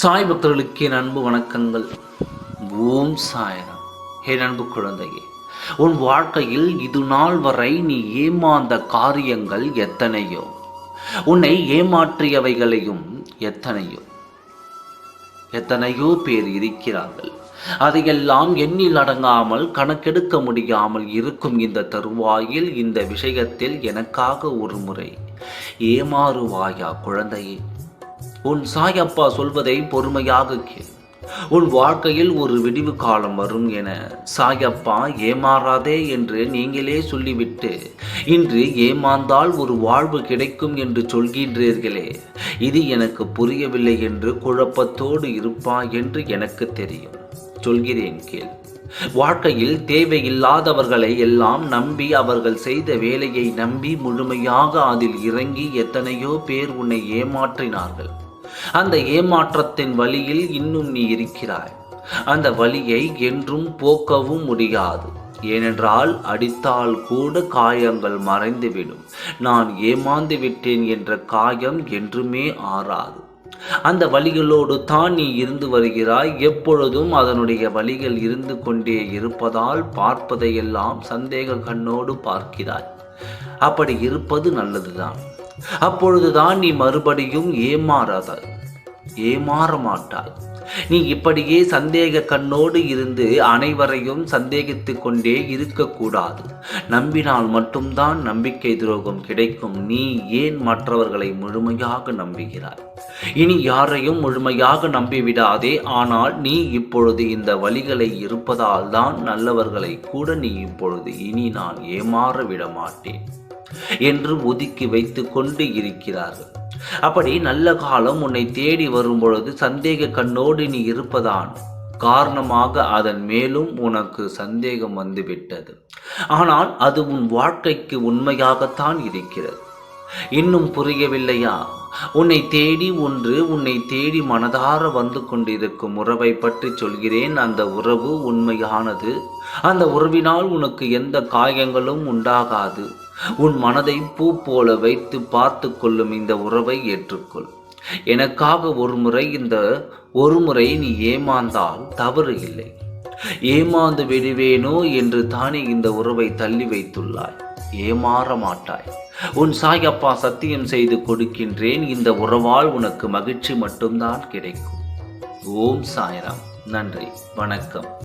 சாய் பக்தர்களுக்கு என் அன்பு வணக்கங்கள். ஓம் சாயரம். என் அன்பு குழந்தையே உன் வாழ்க்கையில் இது நாள் வரை நீ ஏமாந்த காரியங்கள் எத்தனையோ? உன்னை ஏமாற்றியவைகளையும் எத்தனையோ? எத்தனையோ பேர் இருக்கிறார்கள். அதையெல்லாம் எண்ணில் அடங்காமல் கணக்கெடுக்க முடியாமல் இருக்கும் இந்த தருவாயில் இந்த விஷயத்தில் எனக்காக ஒரு முறை ஏமாறுவாயா குழந்தையே? உன் சாயப்பா சொல்வதை பொறுமையாக கேள். உன் வாழ்க்கையில் ஒரு விடிவு காலம் வரும் என சாயப்பா ஏமாறாதே என்று நீங்களே சொல்லிவிட்டு இன்று ஏமாந்தால் ஒரு வாழ்வு கிடைக்கும் என்று சொல்கின்றீர்களே இது எனக்கு புரியவில்லை என்று குழப்பத்தோடு இருப்பா என்று எனக்கு தெரியும். சொல்கிறேன் கேள். வாழ்க்கையில் தேவையில்லாதவர்களை எல்லாம் நம்பி அவர்கள் செய்த வேலையை நம்பி முழுமையாக அதில் இறங்கி எத்தனையோ பேர் உன்னை ஏமாற்றினார்கள். அந்த ஏமாற்றத்தின் வழியில் இன்னும் நீ இருக்கிறாய். அந்த வழியை என்றும் போக்கவும் முடியாது. ஏனென்றால் அடித்தால் கூட காயங்கள் மறைந்துவிடும். நான் ஏமாந்து விட்டேன் என்ற காயம் என்றுமே ஆறாது. அந்த வழிகளோடு தான் நீ இருந்து வருகிறாய். எப்பொழுதும் அதனுடைய வழிகள் இருந்து கொண்டே இருப்பதால் பார்ப்பதையெல்லாம் சந்தேக கண்ணோடு பார்க்கிறாய். அப்படி இருப்பது நல்லதுதான். அப்பொழுதுதான் நீ மறுபடியும் ஏமாறாதாய் ஏமாற மாட்டாய் நீ இப்படியே சந்தேக கண்ணோடு இருந்து அனைவரையும் சந்தேகித்து கொண்டே இருக்கக்கூடாது. நம்பினால் மட்டும்தான் நம்பிக்கை துரோகம் கிடைக்கும். நீ ஏன் மற்றவர்களை முழுமையாக நம்புகிறாய்? இனி யாரையும் முழுமையாக நம்பிவிடாதே. ஆனால் நீ இப்பொழுது இந்த வழிகளை இருப்பதால் தான் நல்லவர்களை கூட நீ இப்பொழுது இனி நான் ஏமாற விட மாட்டேன் என்று ஒதுக்கி வைத்து கொண்டு இருக்கிறார்கள். அப்படி நல்ல காலம் உன்னை தேடி வரும் பொழுது சந்தேக கண்ணோடு நீ இருப்பதான் காரணமாக அதன் மேலும் உனக்கு சந்தேகம் வந்துவிட்டது. ஆனால் அது உன் வாழ்க்கைக்கு உண்மையாகத்தான் இருக்கிறது. இன்னும் புரியவில்லையா? உன்னை தேடி ஒன்று உன்னை தேடி மனதார வந்து கொண்டிருக்கும் உறவை பற்றி சொல்கிறேன். அந்த உறவு உண்மையானது. அந்த உறவினால் உனக்கு எந்த காயங்களும் உண்டாகாது. உன் மனதை பூ போல வைத்து பார்த்து கொள்ளும் இந்த உறவை ஏற்றுக்கொள். எனக்காக ஒரு முறை இந்த ஒரு முறை நீ ஏமாந்தால் தவறு இல்லை. ஏமாந்து விடுவேனோ என்று தானே இந்த உறவை தள்ளி வைத்துள்ளாய். ஏமாற மாட்டாய். உன் சாயப்பா சத்தியம் செய்து கொடுக்கின்றேன். இந்த உறவால் உனக்கு மகிழ்ச்சி மட்டும்தான் கிடைக்கும். ஓம் சாய்ராம். நன்றி. வணக்கம்.